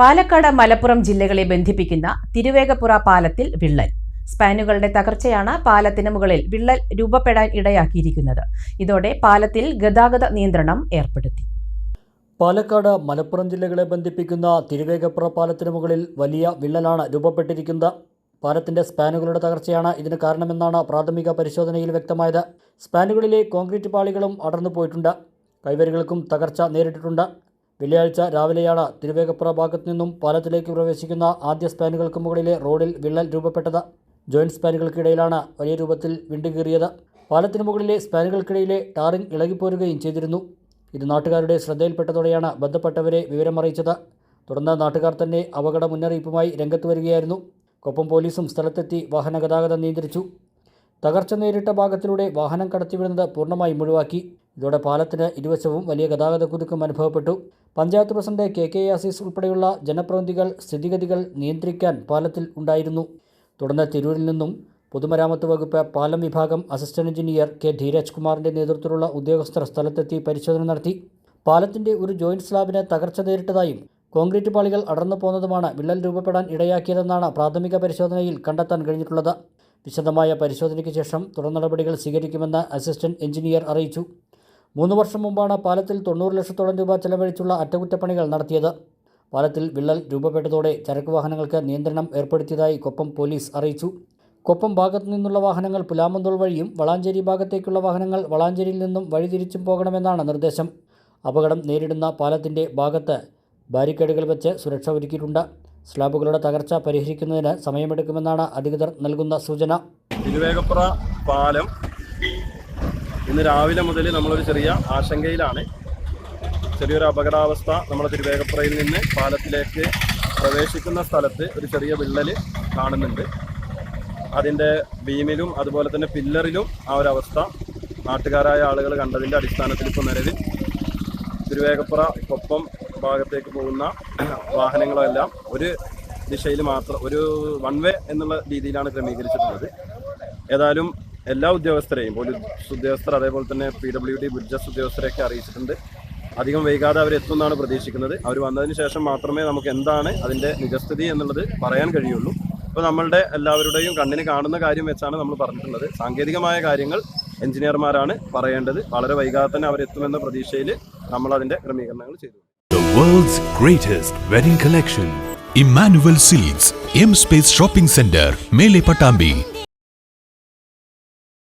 പാലക്കാട് മലപ്പുറം ജില്ലകളെ ബന്ധിപ്പിക്കുന്ന തിരുവേഗപ്പുറ പാലത്തിൽ വിള്ളൽ. സ്പാനുകളുടെ തകർച്ചയാണ് പാലത്തിന് മുകളിൽ വിള്ളൽ രൂപപ്പെടാൻ ഇടയാക്കിയിരിക്കുന്നത്. ഇതോടെ പാലത്തിൽ ഗതാഗത നിയന്ത്രണം ഏർപ്പെടുത്തി. പാലക്കാട് മലപ്പുറം ജില്ലകളെ ബന്ധിപ്പിക്കുന്ന തിരുവേഗപ്പുറ പാലത്തിന് മുകളിൽ വലിയ വിള്ളലാണ് രൂപപ്പെട്ടിരിക്കുന്നത്. പാലത്തിന്റെ സ്പാനുകളുടെ തകർച്ചയാണ് ഇതിന് കാരണമെന്നാണ് പ്രാഥമിക പരിശോധനയിൽ വ്യക്തമായത്. സ്പാനുകളിലെ കോൺക്രീറ്റ് പാളികളും അടർന്നു പോയിട്ടുണ്ട് കൈവരികൾക്കും തകർച്ച നേരിട്ടിട്ടുണ്ട്. വെള്ളിയാഴ്ച രാവിലെയാണ് തിരുവേഗപ്പുറ ഭാഗത്തു നിന്നും പാലത്തിലേക്ക് പ്രവേശിക്കുന്ന ആദ്യ സ്പാനുകൾക്ക് മുകളിലെ റോഡിൽ വിള്ളൽ രൂപപ്പെട്ടത്. ജോയിന്റ് സ്പാനുകൾക്കിടയിലാണ് വലിയ രൂപത്തിൽ വിണ്ടുകീറിയത് പാലത്തിന് മുകളിലെ സ്പാനുകൾക്കിടയിലെ ടാറിംഗ് ഇളകിപ്പോരുകയും ചെയ്തിരുന്നു. ഇത് നാട്ടുകാരുടെ ശ്രദ്ധയിൽപ്പെട്ടതോടെയാണ് ബന്ധപ്പെട്ടവരെ വിവരമറിയിച്ചത്. തുടർന്ന് നാട്ടുകാർ തന്നെ അപകട മുന്നറിയിപ്പുമായി രംഗത്ത് വരികയായിരുന്നു. കൊപ്പം പോലീസും സ്ഥലത്തെത്തി വാഹന ഗതാഗതം നിയന്ത്രിച്ചു. തകർച്ച നേരിട്ട ഭാഗത്തിലൂടെ വാഹനം കടത്തിവിടുന്നത് പൂർണമായും ഒഴിവാക്കി. ഇതോടെ പാലത്തിന് ഇരുവശവും വലിയ ഗതാഗത കുതുക്കം അനുഭവപ്പെട്ടു. Panchayat president K K Azeez ഉൾപ്പെടെയുള്ള ജനപ്രതിനിധികൾ സ്ഥിതിഗതികൾ നിയന്ത്രിക്കാൻ പാലത്തിൽ ഉണ്ടായിരുന്നു. തുടർന്ന് തിരൂരിൽ നിന്നും പൊതുമരാമത്ത് വകുപ്പ് പാലം വിഭാഗം അസിസ്റ്റന്റ് എഞ്ചിനീയർ കെ ധീരജ് കുമാറിന്റെ നേതൃത്വത്തിലുള്ള ഉദ്യോഗസ്ഥർ സ്ഥലത്തെത്തി പരിശോധന നടത്തി. പാലത്തിന്റെ ഒരു ജോയിന്റ് സ്ലാബിന് തകർച്ച നേരിട്ടതായും കോൺക്രീറ്റ് പാളികൾ അടർന്നു പോകുന്നതുമാണ് വിള്ളൽ രൂപപ്പെടാൻ ഇടയാക്കിയതെന്നാണ് പ്രാഥമിക പരിശോധനയിൽ കണ്ടെത്താൻ കഴിഞ്ഞിട്ടുള്ളത്. വിശദമായ പരിശോധനയ്ക്ക് ശേഷം തുടർ നടപടികൾ സ്വീകരിക്കുമെന്ന് അസിസ്റ്റന്റ് എഞ്ചിനീയർ അറിയിച്ചു. മൂന്ന് വർഷം മുമ്പാണ് പാലത്തിൽ തൊണ്ണൂറ് ലക്ഷത്തോളം രൂപ ചെലവഴിച്ചുള്ള അറ്റകുറ്റപ്പണികൾ നടത്തിയത്. പാലത്തിൽ വിള്ളൽ രൂപപ്പെട്ടതോടെ ചരക്ക് വാഹനങ്ങൾക്ക് നിയന്ത്രണം ഏർപ്പെടുത്തിയതായി കൊപ്പം പോലീസ് അറിയിച്ചു. കൊപ്പം ഭാഗത്തു നിന്നുള്ള വാഹനങ്ങൾ പുലാമന്തോൾ വഴിയും വളാഞ്ചേരി ഭാഗത്തേക്കുള്ള വാഹനങ്ങൾ വളാഞ്ചേരിയിൽ നിന്നും വഴിതിരിച്ചും പോകണമെന്നാണ് നിർദ്ദേശം. അപകടം നേരിടുന്ന പാലത്തിന്റെ ഭാഗത്ത് ബാരിക്കേഡുകൾ വെച്ച് സുരക്ഷ ഒരുക്കിയിട്ടുണ്ട്. സ്ലാബുകളുടെ തകർച്ച പരിഹരിക്കുന്നതിന് സമയമെടുക്കുമെന്നാണ് അധികൃതർ നൽകുന്ന സൂചന. തിരുവേഗപ്പുറ പാലം ഇന്ന് രാവിലെ മുതൽ നമ്മളൊരു ചെറിയ ആശങ്കയിലാണ്. ചെറിയൊരു അപകടാവസ്ഥ നമ്മുടെ തിരുവേഗപ്പുറയിൽ നിന്ന് പാലത്തിലേക്ക് പ്രവേശിക്കുന്ന സ്ഥലത്ത് ഒരു ചെറിയ വിള്ളൽ കാണുന്നുണ്ട്. അതിന്റെ ബീമിലും അതുപോലെ തന്നെ പില്ലറിലും ആ ഒരു അവസ്ഥ നാട്ടുകാരായ ആളുകൾ കണ്ടതിന്റെ അടിസ്ഥാനത്തിൽ ഇപ്പോൾ നിലവിൽ തിരുവേഗപ്പുറ കൊപ്പം ഭാഗത്തേക്ക് പോകുന്ന വാഹനങ്ങളെല്ലാം ഒരു ദിശയിൽ മാത്രം ഒരു വൺ വേ എന്നുള്ള രീതിയിലാണ് ക്രമീകരിച്ചിട്ടുള്ളത്. ഏതായാലും എല്ലാ ഉദ്യോഗസ്ഥരെയും പോലീസ് ഉദ്യോഗസ്ഥർ അതേപോലെ തന്നെ പി ഡബ്ല്യു ഡി ബ്രിഡ്ജസ് ഉദ്യോഗസ്ഥരെയൊക്കെ അറിയിച്ചിട്ടുണ്ട്. അധികം വൈകാതെ അവർ എത്തുമെന്നാണ് പ്രതീക്ഷിക്കുന്നത്. അവർ വന്നതിന് ശേഷം മാത്രമേ നമുക്ക് എന്താണ് അതിന്റെ നിജസ്ഥിതി എന്നുള്ളത് പറയാൻ കഴിയുള്ളൂ. അപ്പോൾ നമ്മളുടെ എല്ലാവരുടെയും കണ്ണിന് കാണുന്ന കാര്യം വെച്ചാണ് നമ്മൾ പറഞ്ഞിട്ടുള്ളത്. സാങ്കേതികമായ കാര്യങ്ങൾ എഞ്ചിനീയർമാരാണ് പറയേണ്ടത്. വളരെ വൈകാതെ തന്നെ അവരെത്തുമെന്ന പ്രതീക്ഷയിൽ നമ്മൾ അതിന്റെ ക്രമീകരണങ്ങൾ ചെയ്തു. The greatest wedding collection collection. Emmanuel M space shopping centre Center, Pattambi.